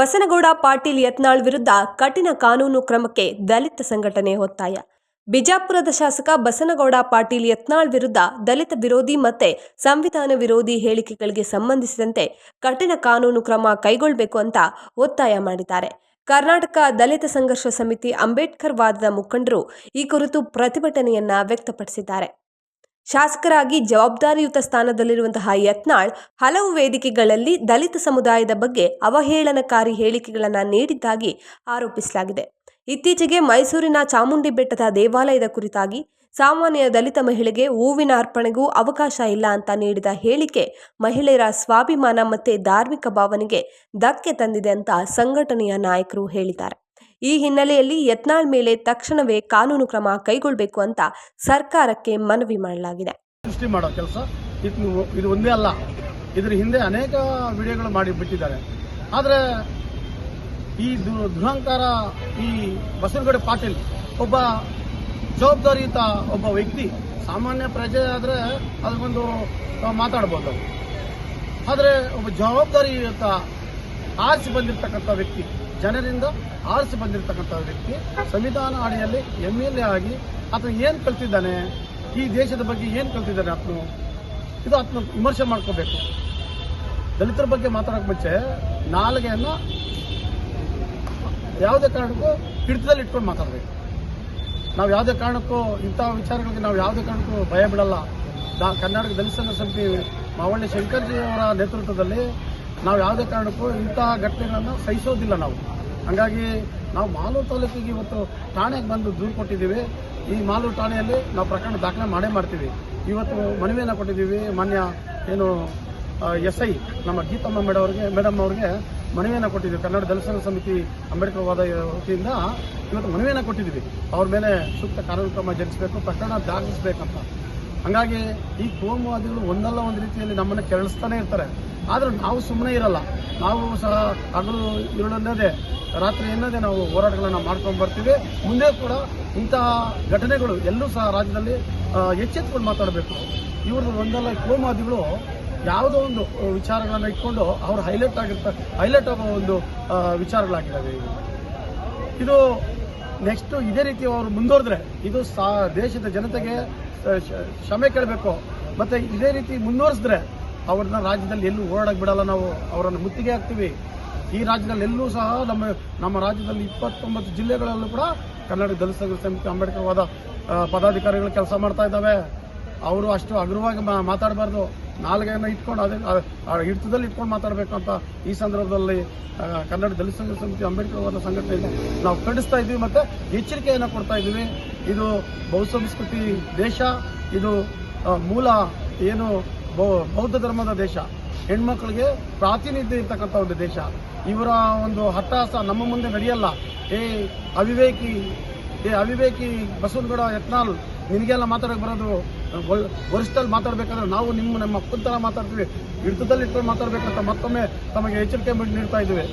ಬಸನಗೌಡ ಪಾಟೀಲ್ ಯತ್ನಾಳ್ ವಿರುದ್ಧ ಕಠಿಣ ಕಾನೂನು ಕ್ರಮಕ್ಕೆ ದಲಿತ ಸಂಘಟನೆ ಒತ್ತಾಯ. ಬಿಜಾಪುರದ ಶಾಸಕ ಬಸನಗೌಡ ಪಾಟೀಲ್ ಯತ್ನಾಳ್ ವಿರುದ್ಧ ದಲಿತ ವಿರೋಧಿ ಮತ್ತೆ ಸಂವಿಧಾನ ವಿರೋಧಿ ಹೇಳಿಕೆಗಳಿಗೆ ಸಂಬಂಧಿಸಿದಂತೆ ಕಠಿಣ ಕಾನೂನು ಕ್ರಮ ಕೈಗೊಳ್ಳಬೇಕು ಅಂತ ಒತ್ತಾಯ ಮಾಡಿದ್ದಾರೆ. ಕರ್ನಾಟಕ ದಲಿತ ಸಂಘರ್ಷ ಸಮಿತಿ ಅಂಬೇಡ್ಕರ್ ವಾದದ ಮುಖಂಡರು ಈ ಕುರಿತು ಪ್ರತಿಭಟನೆಯನ್ನ ವ್ಯಕ್ತಪಡಿಸಿದ್ದಾರೆ. ಶಾಸಕರಾಗಿ ಜವಾಬ್ದಾರಿಯುತ ಸ್ಥಾನದಲ್ಲಿರುವಂತಹ ಯತ್ನಾಳ್ ಹಲವು ವೇದಿಕೆಗಳಲ್ಲಿ ದಲಿತ ಸಮುದಾಯದ ಬಗ್ಗೆ ಅವಹೇಳನಕಾರಿ ಹೇಳಿಕೆಗಳನ್ನು ನೀಡಿದ್ದಾಗಿ ಆರೋಪಿಸಲಾಗಿದೆ. ಇತ್ತೀಚೆಗೆ ಮೈಸೂರಿನ ಚಾಮುಂಡಿ ಬೆಟ್ಟದ ದೇವಾಲಯದ ಕುರಿತಾಗಿ ಸಾಮಾನ್ಯ ದಲಿತ ಮಹಿಳೆಗೆ ಹೂವಿನ ಅರ್ಪಣೆಗೂ ಅವಕಾಶ ಇಲ್ಲ ಅಂತ ನೀಡಿದ ಹೇಳಿಕೆ ಮಹಿಳೆಯರ ಸ್ವಾಭಿಮಾನ ಮತ್ತೆ ಧಾರ್ಮಿಕ ಭಾವನೆಗೆ ಧಕ್ಕೆ ತಂದಿದೆ ಅಂತ ಸಂಘಟನೆಯ ನಾಯಕರು ಹೇಳಿದ್ದಾರೆ. ಈ ಹಿನ್ನೆಲೆಯಲ್ಲಿ ಯತ್ನಾಳ್ ಮೇಲೆ ತಕ್ಷಣವೇ ಕಾನೂನು ಕ್ರಮ ಕೈಗೊಳ್ಳಬೇಕು ಅಂತ ಸರ್ಕಾರಕ್ಕೆ ಮನವಿ ಮಾಡಲಾಗಿದೆ. ಸೃಷ್ಟಿ ಮಾಡೋ ಕೆಲಸ, ಇದು ಒಂದೇ ಅಲ್ಲ, ಇದ್ರ ಹಿಂದೆ ಅನೇಕ ವಿಡಿಯೋಗಳು ಮಾಡಿ ಬಿಟ್ಟಿದ್ದಾರೆ. ಆದರೆ ಈ ದು- ದುರಹಂಕಾರ ಈ ಬಸವನಗೌಡ ಪಾಟೀಲ್ ಒಬ್ಬ ಜವಾಬ್ದಾರಿಯುತ ಒಬ್ಬ ವ್ಯಕ್ತಿ, ಸಾಮಾನ್ಯ ಪ್ರಜೆ ಆದ್ರೆ ಅದಕ್ಕೊಂದು, ನಾವು ಮಾತಾಡ್ಬೋದು. ಆದರೆ ಒಬ್ಬ ಜವಾಬ್ದಾರಿಯುತ ಆರಿಸಿ ಬಂದಿರತಕ್ಕಂಥ ವ್ಯಕ್ತಿ, ಜನರಿಂದ ಆರಿಸಿ ಬಂದಿರತಕ್ಕಂಥ ವ್ಯಕ್ತಿ, ಸಂವಿಧಾನ ಅಡಿಯಲ್ಲಿ ಎಂ ಎಲ್ ಎ ಆಗಿ ಆತನು ಏನು ಕಲ್ತಿದ್ದಾನೆ, ಈ ದೇಶದ ಬಗ್ಗೆ ಏನು ಕಲ್ತಿದ್ದಾನೆ ಆತನು, ಇದು ಆತನ ವಿಮರ್ಶೆ ಮಾಡ್ಕೋಬೇಕು. ದಲಿತರ ಬಗ್ಗೆ ಮಾತಾಡೋಕೆ ಮುಂಚೆ ನಾಲ್ಗೆಯನ್ನು ಯಾವುದೇ ಕಾರಣಕ್ಕೂ ಹಿಡಿತದಲ್ಲಿ ಇಟ್ಕೊಂಡು ಮಾತಾಡಬೇಕು. ನಾವು ಯಾವುದೇ ಕಾರಣಕ್ಕೂ ಇಂಥ ವಿಚಾರಗಳಿಗೆ ನಾವು ಯಾವುದೇ ಕಾರಣಕ್ಕೂ ಭಯ ಬಿಡಲ್ಲ. ಕರ್ನಾಟಕ ದಲಿತ ಸಮಿತಿ ಮಾವಳ್ಳಿ ಶಂಕರ್ಜಿ ಅವರ ನೇತೃತ್ವದಲ್ಲಿ ನಾವು ಯಾವುದೇ ಕಾರಣಕ್ಕೂ ಇಂತಹ ಘಟನೆಗಳನ್ನು ಸಹಿಸೋದಿಲ್ಲ ನಾವು. ಹಾಗಾಗಿ ನಾವು ಮಾಲೂರು ತಾಲೂಕಿಗೆ ಇವತ್ತು ಠಾಣೆಗೆ ಬಂದು ದೂರು ಕೊಟ್ಟಿದ್ದೀವಿ. ಈ ಮಾಲೂರು ಠಾಣೆಯಲ್ಲಿ ನಾವು ಪ್ರಕರಣ ದಾಖಲೆ ಮಾಡೇ ಮಾಡ್ತೀವಿ. ಇವತ್ತು ಮನವಿಯನ್ನು ಕೊಟ್ಟಿದ್ದೀವಿ. ಮಾನ್ಯ ಏನು ಎಸ್ ಐ ನಮ್ಮ ಗೀತಮ್ಮ ಮೇಡಮ್ ಅವರಿಗೆ ಮೇಡಮ್ ಅವರಿಗೆ ಮನವಿಯನ್ನು ಕೊಟ್ಟಿದ್ದೀವಿ. ಕನ್ನಡ ದಲಿತ ಸಮಿತಿ ಅಂಬೇಡ್ಕರ್ ವಾದ ವತಿಯಿಂದ ಇವತ್ತು ಮನವಿಯನ್ನು ಕೊಟ್ಟಿದ್ದೀವಿ. ಅವ್ರ ಮೇಲೆ ಸೂಕ್ತ ಕಾನೂನು ಕ್ರಮ ಜರುಗಿಸಬೇಕು, ಪ್ರಕರಣ ದಾಖಲಿಸಬೇಕಂತ. ಹಂಗಾಗಿ ಈ ಕೋಮುವಾದಿಗಳು ಒಂದಲ್ಲ ಒಂದು ರೀತಿಯಲ್ಲಿ ನಮ್ಮನ್ನು ಕೆರಳಿಸ್ತಾನೆ ಇರ್ತಾರೆ. ಆದರೂ ನಾವು ಸುಮ್ಮನೆ ಇರಲ್ಲ. ನಾವು ಸಹ ಹಗಲು ಇರುಳನ್ನದೇ ರಾತ್ರಿ ಎನ್ನದೇ ನಾವು ಹೋರಾಟಗಳನ್ನು ಮಾಡ್ಕೊಂಡು ಬರ್ತೀವಿ. ಮುಂದೆ ಕೂಡ ಇಂತಹ ಘಟನೆಗಳು ಎಲ್ಲೂ ಸಹ ರಾಜ್ಯದಲ್ಲಿ ಎಚ್ಚೆತ್ಕೊಂಡು ಮಾತಾಡಬೇಕು. ಇವ್ರದ್ದು ಒಂದಲ್ಲ ಕೋಮುವಾದಿಗಳು ಯಾವುದೋ ಒಂದು ವಿಚಾರಗಳನ್ನು ಇಟ್ಕೊಂಡು ಅವರು ಹೈಲೈಟ್ ಆಗಿರ್ತಾರೆ ಹೈಲೈಟ್ ಆಗೋ ಒಂದು ವಿಚಾರಗಳಾಗಿದ್ದಾವೆ ಇದು ನೆಕ್ಸ್ಟ್ ಇದೇ ರೀತಿ ಅವರು ಮುಂದುವರೆದ್ರೆ ಇದು ಸಾ ದೇಶದ ಜನತೆಗೆ ಕ್ಷಮೆ ಕೇಳಬೇಕು. ಮತ್ತೆ ಇದೇ ರೀತಿ ಮುಂದುವರಿಸಿದ್ರೆ ಅವ್ರನ್ನ ರಾಜ್ಯದಲ್ಲಿ ಎಲ್ಲೂ ಓಡಾಡಕ್ಕೆ ಬಿಡಲ್ಲ ನಾವು ಅವರನ್ನು ಮುತ್ತಿಗೆ ಹಾಕ್ತೀವಿ. ಈ ರಾಜ್ಯದಲ್ಲಿ ಎಲ್ಲೂ ಸಹ ನಮ್ಮ ನಮ್ಮ ರಾಜ್ಯದಲ್ಲಿ ಇಪ್ಪತ್ತೊಂಬತ್ತು ಜಿಲ್ಲೆಗಳಲ್ಲೂ ಕೂಡ ಕನ್ನಡ ದಲಿತ ಸಮಿತಿ ಅಂಬೇಡ್ಕರ್ ವಾದ ಆ, ಪದಾಧಿಕಾರಿಗಳು ಕೆಲಸ ಮಾಡ್ತಾ ಇದ್ದಾವೆ. ಅವರು ಅಷ್ಟು ಹಗುರವಾಗಿ ಮಾ- ಮಾತಾಡಬಾರ್ದು. ನಾಲ್ಗೆಯನ್ನು ಇಟ್ಕೊಂಡು ಅದೇ ಹಿಡಿತದಲ್ಲಿ ಇಟ್ಕೊಂಡು ಮಾತಾಡಬೇಕು ಅಂತ ಈ ಸಂದರ್ಭದಲ್ಲಿ ಕನ್ನಡ ದಲಿತ ಸಂಘ ಸಮಿತಿ ಅಂಬೇಡ್ಕರ್ ಅವರ ಸಂಘಟನೆಯಿಂದ ನಾವು ಖಂಡಿಸ್ತಾ ಇದ್ದೀವಿ ಮತ್ತು ಎಚ್ಚರಿಕೆಯನ್ನು ಕೊಡ್ತಾ ಇದ್ದೀವಿ. ಇದು ಬಹುಸಂಸ್ಕೃತಿ ದೇಶ, ಇದು ಮೂಲ ಏನು ಬೌದ್ಧ ಧರ್ಮದ ದೇಶ. ಹೆಣ್ಮಕ್ಳಿಗೆ ಪ್ರಾತಿನಿಧ್ಯ ಇರ್ತಕ್ಕಂಥ ಒಂದು ದೇಶ. ಇವರ ಒಂದು ಹಟ್ಟಾಸ ನಮ್ಮ ಮುಂದೆ ನಡೆಯಲ್ಲ. ಏ ಅವಿವೇಕಿ ಏ ಅವಿವೇಕಿ ಬಸವನಗೌಡ ಯತ್ನಾಳ್, ನಿನಗೆಲ್ಲ ಮಾತಾಡಕ್ಕೆ ಬರೋದು ವರಿಷ್ಠಲ್ಲಿ ಮಾತಾಡಬೇಕಾದ್ರೆ ನಾವು ನಿಮ್ಮ, ನಮ್ಮ ಮಕ್ಕಳ ಥರ ಮಾತಾಡ್ತೀವಿ. ಹಿಡಿತದಲ್ಲಿ ಇಟ್ಕೊಂಡು ಮಾತಾಡಬೇಕಂತ ಮತ್ತೊಮ್ಮೆ ತಮಗೆ ಎಚ್ಚರಿಕೆ ನೀಡ್ತಾ ಇದ್ದೀವಿ.